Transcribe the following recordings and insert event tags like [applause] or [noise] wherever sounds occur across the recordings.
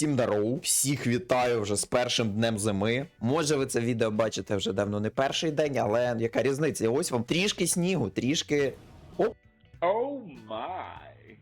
всім дароу, всіх вітаю вже з першим днем зими. Може, ви це відео бачите вже давно не перший день, але яка різниця? Ось вам трішки снігу, трішки. Оп, Oh май!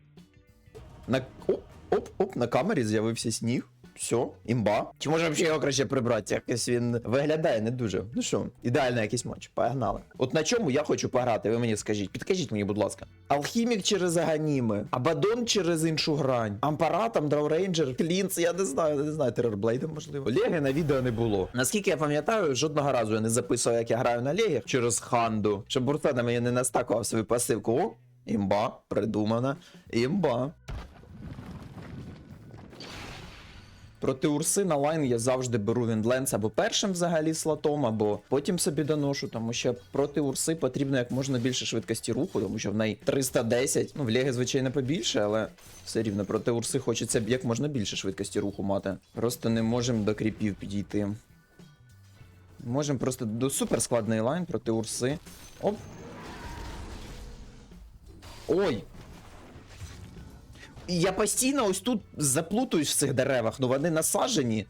на оп, оп, оп, на камері з'явився сніг. Все, імба. Чи може взагалі його краще прибрати? Якось він виглядає не дуже. Ну що, ідеальний якийсь матч. Погнали. От на чому я хочу пограти, ви мені скажіть. Підкажіть мені, будь ласка. Алхімік через Аганіми, Абадон через іншу грань, Ампаратом, Драурейнджер, Клінц, я не знаю, не знаю, Террорблейдом, можливо. Леги на відео не було. Наскільки я пам'ятаю, жодного разу я не записував, як я граю на Легах через ханду, щоб бурта на мене не настакував свою пасивку. О, імба, придумана. Імба. Проти Урси на лайн я завжди беру Віндленс або першим взагалі слотом, або потім собі доношу, тому що проти Урси потрібно як можна більше швидкості руху, тому що в неї 310. Ну, в Легі, звичайно, побільше, але все рівно проти Урси хочеться як можна більше швидкості руху мати. Просто не можемо до кріпів підійти. Можемо просто до суперскладний лайн проти Урси. Оп. Ой, я постійно ось тут заплутуюсь в цих деревах, ну вони насаджені.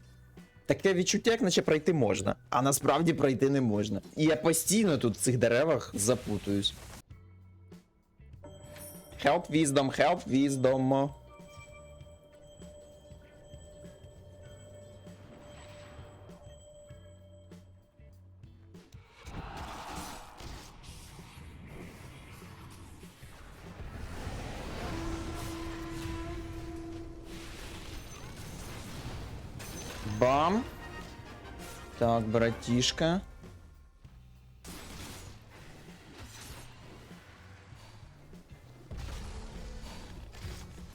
Таке відчуття, як наче пройти можна, а насправді пройти не можна. І я постійно тут в цих деревах заплутуюсь. Help wisdom, help wisdom. Братишка.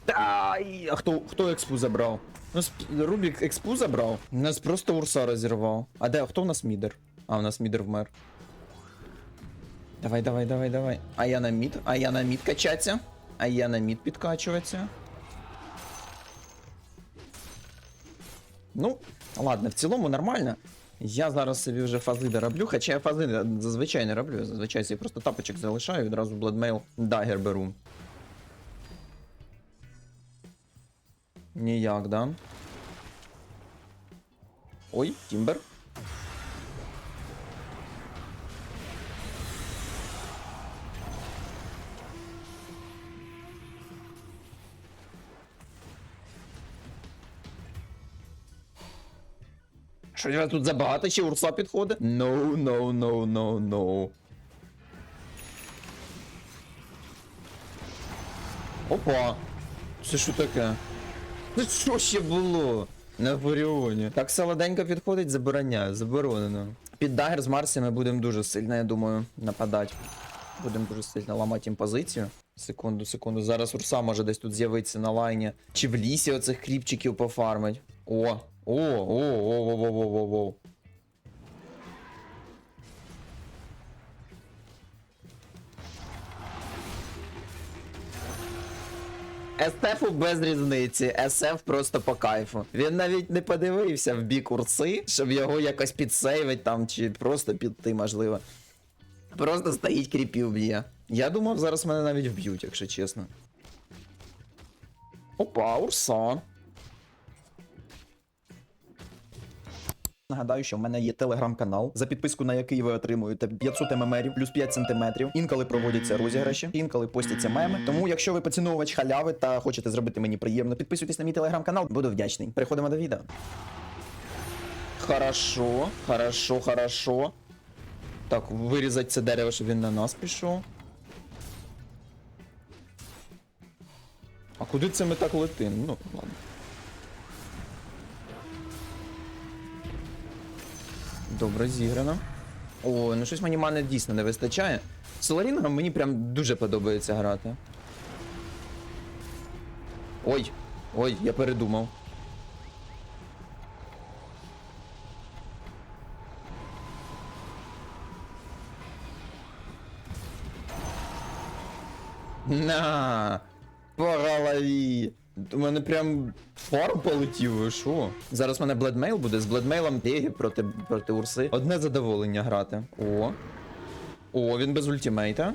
Ай, а хто, хто експу забрав? У нас Рубік експу забрав? У нас просто Урса розірвав. А де, хто у нас мідер? А, у нас мідер вмер. Давай, давай, давай, давай. А я на мід? А я на мід качаться? А я на мід підкачуватися? Ну, ладно, в цілому нормально. Я зараз собі вже фази дороблю, хоча я фази зазвичай не роблю, зазвичай собі просто тапочок залишаю, відразу Bloodmail дагер беру. Ніяк, да? Ой, Тімбер. Що я тут забагато чи урса підходить? No, no, no, no, no. Опа. Це що таке? Це що ще було? На Фуріоні. Так солоденько підходить, забороняю, заборонено. Під дагер з Марсі ми будемо дуже сильно, я думаю, нападати. Будемо дуже сильно ламати їм позицію. Секунду, секунду. Зараз Урса може десь тут з'явитися на лайні. Чи в лісі оцих кріпчиків пофармить. О, о, о, о, о, о, о, о. СФ без різниці, СФ просто по кайфу. Він навіть не подивився в бік урси, щоб його якось підсейвить там, чи просто піти можливо. Просто стоїть кріпів б'є. Я думав, зараз мене навіть вб'ють, якщо чесно. Опа, урса. Нагадаю, що в мене є телеграм-канал, за підписку на який ви отримуєте 500 ммрів плюс 5 сантиметрів. Інколи проводяться розіграші, інколи постяться меми. Тому, якщо ви поціновувач халяви та хочете зробити мені приємно, підписуйтесь на мій телеграм-канал, буду вдячний. Переходимо до відео. Хорошо, хорошо, хорошо. Так, вирізати це дерево, щоб він на нас пішов. А куди це ми так летимо? Ну, ладно. Добре, зіграно. О, ну щось мені мани дійсно не вистачає. Соларінгом мені прям дуже подобається грати. Ой, ой, я передумав. На, по голові. У мене прям фар полетів, ви що? Зараз в мене бледмейл буде з бледмейлом Легі проти, проти Урси. Одне задоволення грати. О. О, він без ультимейта.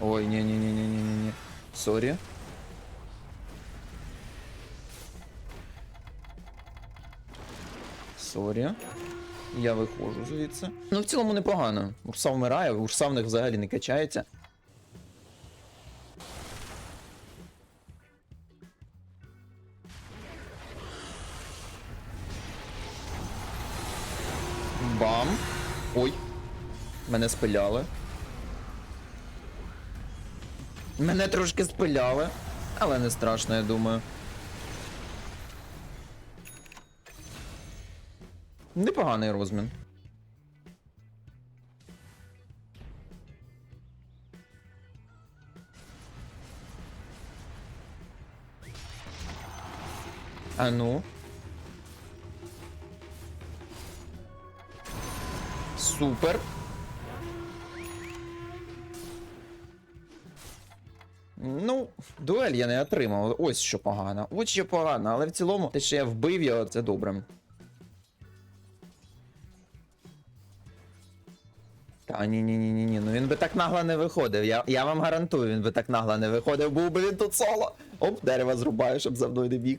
Ой, ні ні ні ні ні ні ні Сорі. Сорі. Я виходжу звідси. Ну, в цілому непогано. Урса вмирає, урса в них взагалі не качається. Бам. Ой. Мене спиляли. Мене трошки спиляли, але не страшно, я думаю. Непоганий розмін. А ну. Супер. Ну, дуель я не отримав. Ось що погано. Ось що погано, але в цілому, те, що я вбив його, це добре. Та ні, ні, ні, ні, ні. Ну він би так нагло не виходив. Я, я вам гарантую, він би так нагло не виходив, був би він тут соло. Оп, дерево зрубаю, щоб за мною не біг.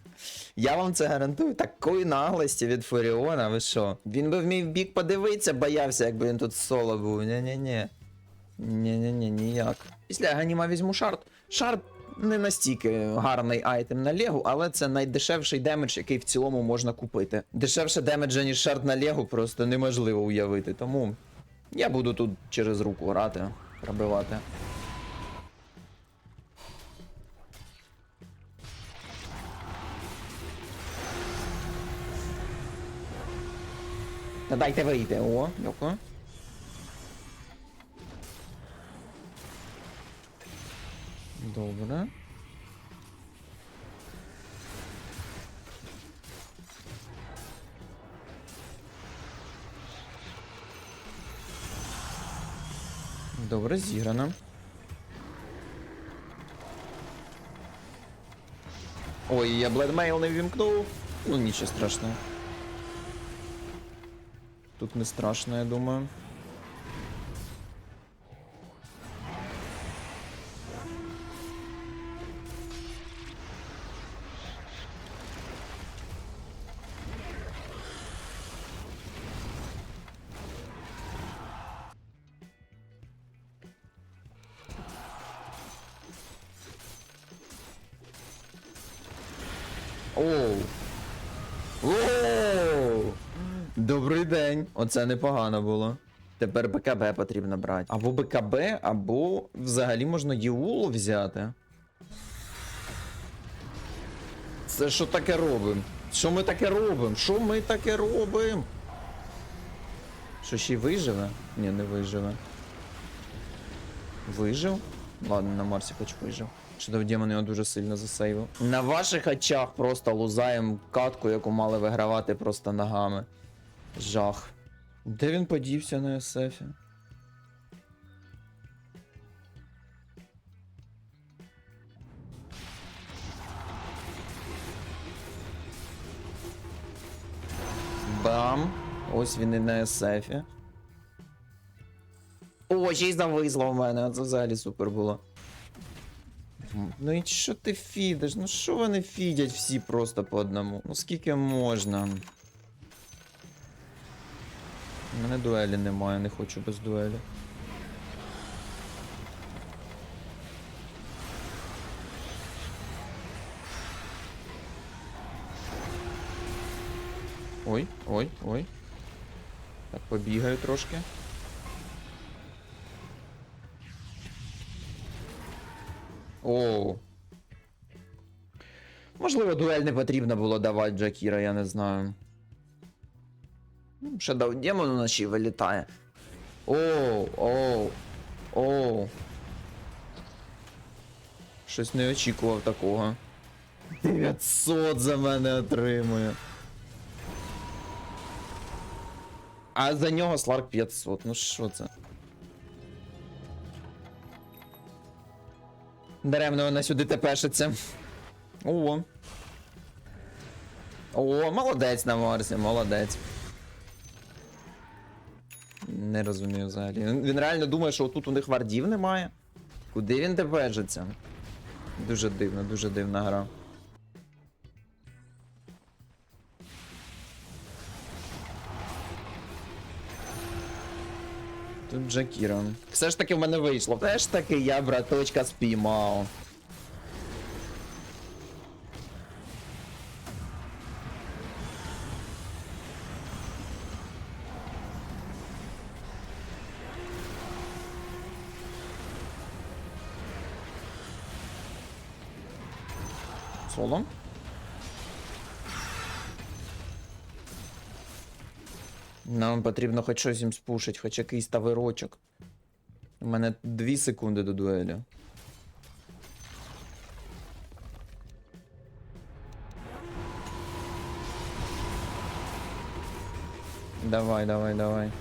Я вам це гарантую. Такої наглості від Фуріона, ви що? Він би в мій бік подивитися, боявся, якби він тут соло був. Ні-ні-ні. Ні-ні-ні, ніяк. Після аніма візьму шарт. Шарт не настільки гарний айтем на Легу, але це найдешевший демедж, який в цілому можна купити. Дешевше демеджа, ніж шарт на Легу, просто неможливо уявити. Тому я буду тут через руку грати, пробивати. Та дайте вийти. О, дякую. Добре. Добре, зіграно. Ой, я бледмейл не вімкнув. Ну, нічого страшного. Тут не страшно, я думаю. Добрий день. Оце непогано було. Тепер БКБ потрібно брати. Або БКБ, або взагалі можна Єулу взяти. Це що таке робимо? Що ми таке робимо? Що ми таке робимо? Що ще й виживе? Ні, не виживе. Вижив? Ладно, на Марсі хоч вижив. Чудов демон його дуже сильно засейвив. На ваших очах просто лузаємо катку, яку мали вигравати просто ногами. Жах. Де він подівся на СФі? Бам! Ось він і на СФі. О, ще й зависло в мене, це взагалі супер було. Ну і що ти фідиш? Ну що вони фідять всі просто по одному? Ну скільки можна? У мене дуелі немає, не хочу без дуелі. Ой, ой, ой. Так, побігаю трошки. Оу. Можливо, дуель не потрібно було давати Джакіра, я не знаю. Ну, Ще дав демон уночі вилітає. Оу, оу, оу. Щось не очікував такого. 900 за мене отримує. А за нього Сларк 500. Ну що це? Даремно вона сюди тепешиться. О. О, молодець на Марсі, молодець. Не розумію взагалі. Він, реально думає, що тут у них вардів немає. Куди він тепежиться? Дуже дивно, дуже дивна гра. Тут Джакіра. Все ж таки в мене вийшло. Все ж таки я браточка спіймав. Соло. Нам потрібно хоч щось їм спушить, хоч якийсь тавирочок. У мене 2 секунди до дуелі. Давай, давай, давай.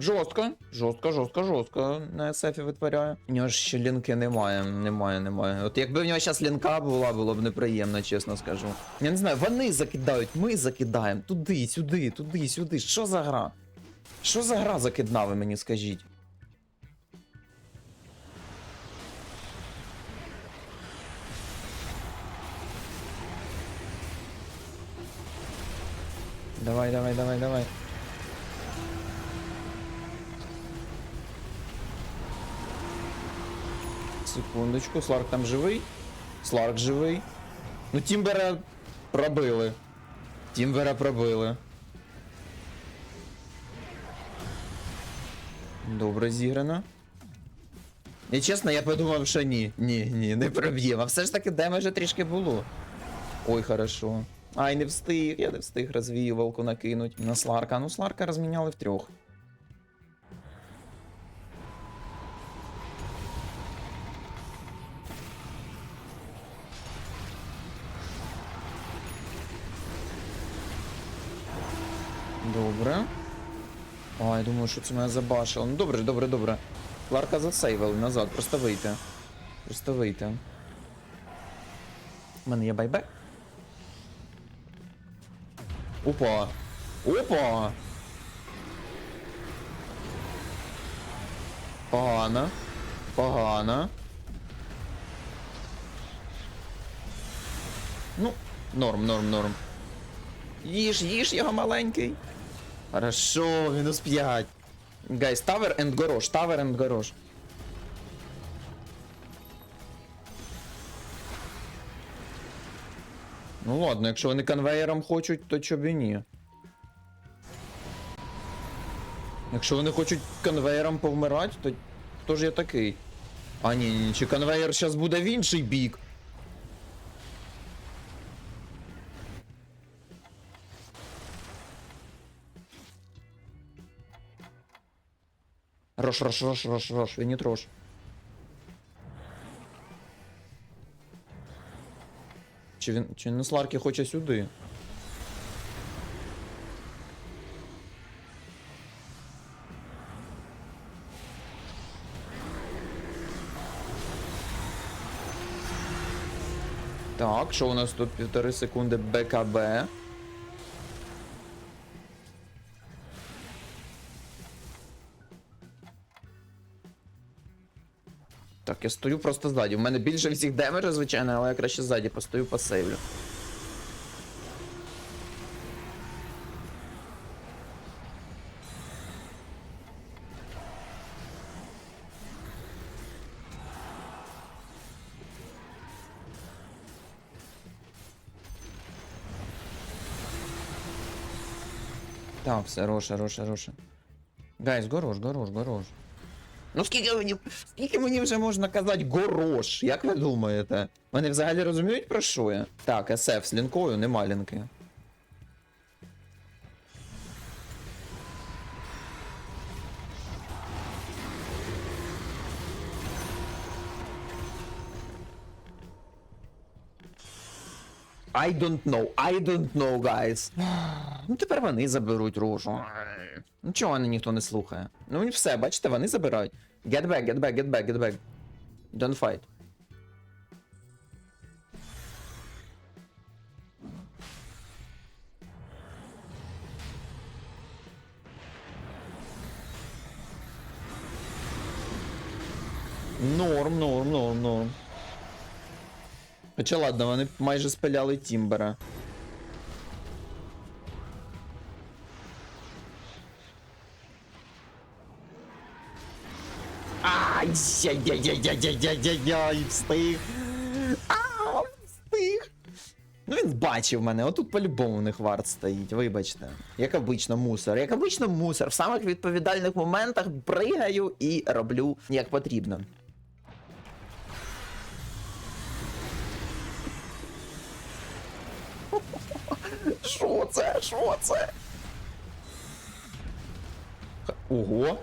Жорстко, жорстко, жорстко, жорстко на SF витворяє. У нього ж ще лінки немає, немає, немає. От якби в нього зараз лінка була, було б неприємно, чесно скажу. Я не знаю, вони закидають, ми закидаємо. Туди, сюди, туди, сюди. Що за гра? Що за гра закидна, ви мені скажіть? Давай, давай, давай, давай. Секундочку, Сларк там живий? Сларк живий. Ну, Тімбера пробили. Тімбера пробили. Добре зіграно. І чесно, я подумав, що ні. Ні, ні, не проб'ємо. А все ж таки демеджа трішки було. Ой, хорошо. Ай, не встиг, я не встиг розвіювалку накинуть. На Сларка. Ну, Сларка розміняли втрьох. Добре. А, я думаю, що це мене забашило. Ну добре, добре, добре. Ларка засейвили назад, просто вийти. Просто вийти. У мене є байбек. Опа! Опа! Погано. Погано. Ну, норм, норм, норм. Їж, їж його маленький. Хорошо, мінус 5. Гайс, тавер енд горош, тавер енд горош. Ну ладно, якщо вони конвеєром хочуть, то чоб і ні. Якщо вони хочуть конвеєром повмирати, то хто ж я такий? А ні, ні, чи конвеєр зараз буде в інший бік. Рош, рош, рош, рош, рош, він не трош. Чи він. Чи не Сларки хоче сюди? Так, що у нас тут півтори секунди БКБ? Я стою просто ззаді. У мене більше всіх демеджа, звичайно, але я краще ззаді постою посейвлю. Так, все, роше, роше, роше. Гайс, горош, горош, горош. Ну скільки мені, скільки мені вже можна казати горош? Як ви думаєте? Вони взагалі розуміють про що я? Так, SF з лінкою нема лінки. I don't know, I don't know, guys. [sighs] Ну тепер вони заберуть рушу. Ну чого мене ніхто не слухає? Ну все, бачите, вони забирають. Get back, get back, get back, get back. Don't fight. Норм, норм, норм, норм. Хоча ладно, вони майже спиляли Тімбера. Ай, яй-яй-яй-яй-яй-яй-яй, встиг. А, встиг. Ну він бачив мене, отут по-любому у них варт стоїть, вибачте. Як обично мусор. Як обично мусор. В самих відповідальних моментах пригаю і роблю як потрібно. Що це? Що це? Ого.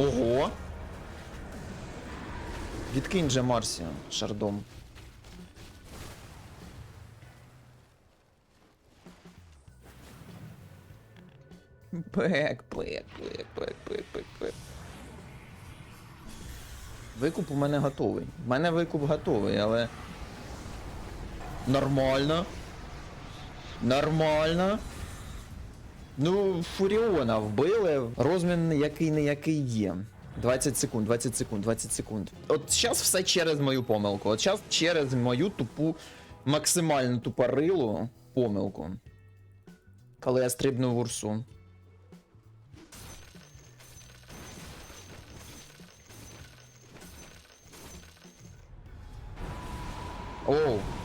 Ого. Відкинь же Марсі шардом. Бек, бек, бек, бек, бек, бек, бек. Викуп у мене готовий. У мене викуп готовий, але. Нормально. Нормально. Ну, Фуріона вбили. Розмін який не який є. 20 секунд, 20 секунд, 20 секунд. От зараз все через мою помилку. От зараз через мою тупу, максимально тупорилу помилку. Коли я стрибнув в урсу. Оу.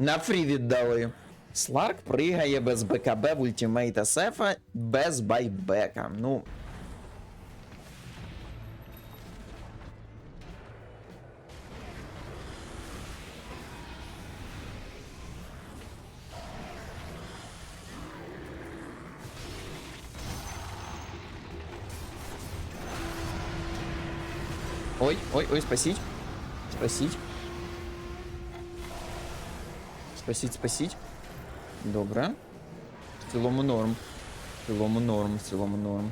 На фрі віддали. Сларк пригає без БКБ в ультимейта Сефа без байбека. Ну. Ой, ой, ой, спасіть. Спасіть. Спасіть, спасіть. Добре. В цілому норм. В цілому норм, в цілому норм.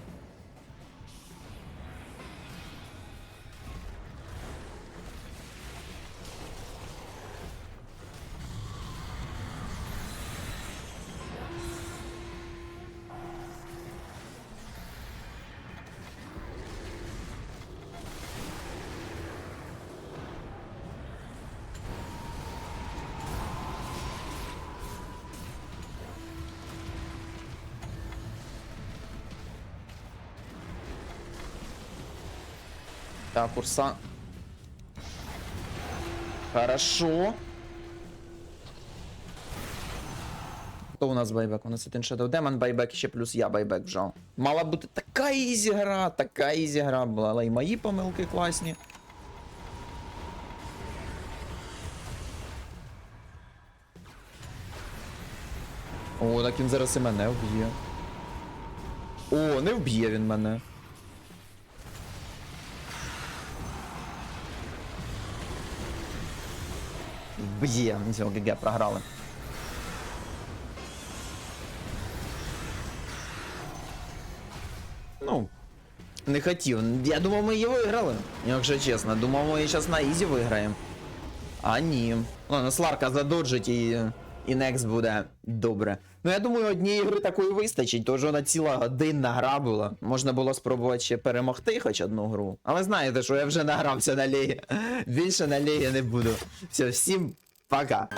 Так, курса. Хорошо. Хто у нас байбек? У нас один Shadow Demon байбек ще плюс я байбек вжав. Мала бути така ізі гра, така ізі гра була, але і мої помилки класні. О, так він зараз і мене вб'є. О, не вб'є він мене. Б'є, все, ГГ, програли. Ну, не хотів. Я думав, ми її виграли. Якщо чесно, думав, ми її зараз на ізі виграємо. А ні. Ладно, Сларка задоджить і. І Некс буде добре. Ну я думаю, однієї гри такої вистачить, тож вона ціла годинна гра була. Можна було спробувати ще перемогти хоч одну гру. Але знаєте, що я вже награвся на легі. Більше на легі не буду. Все, всім пока.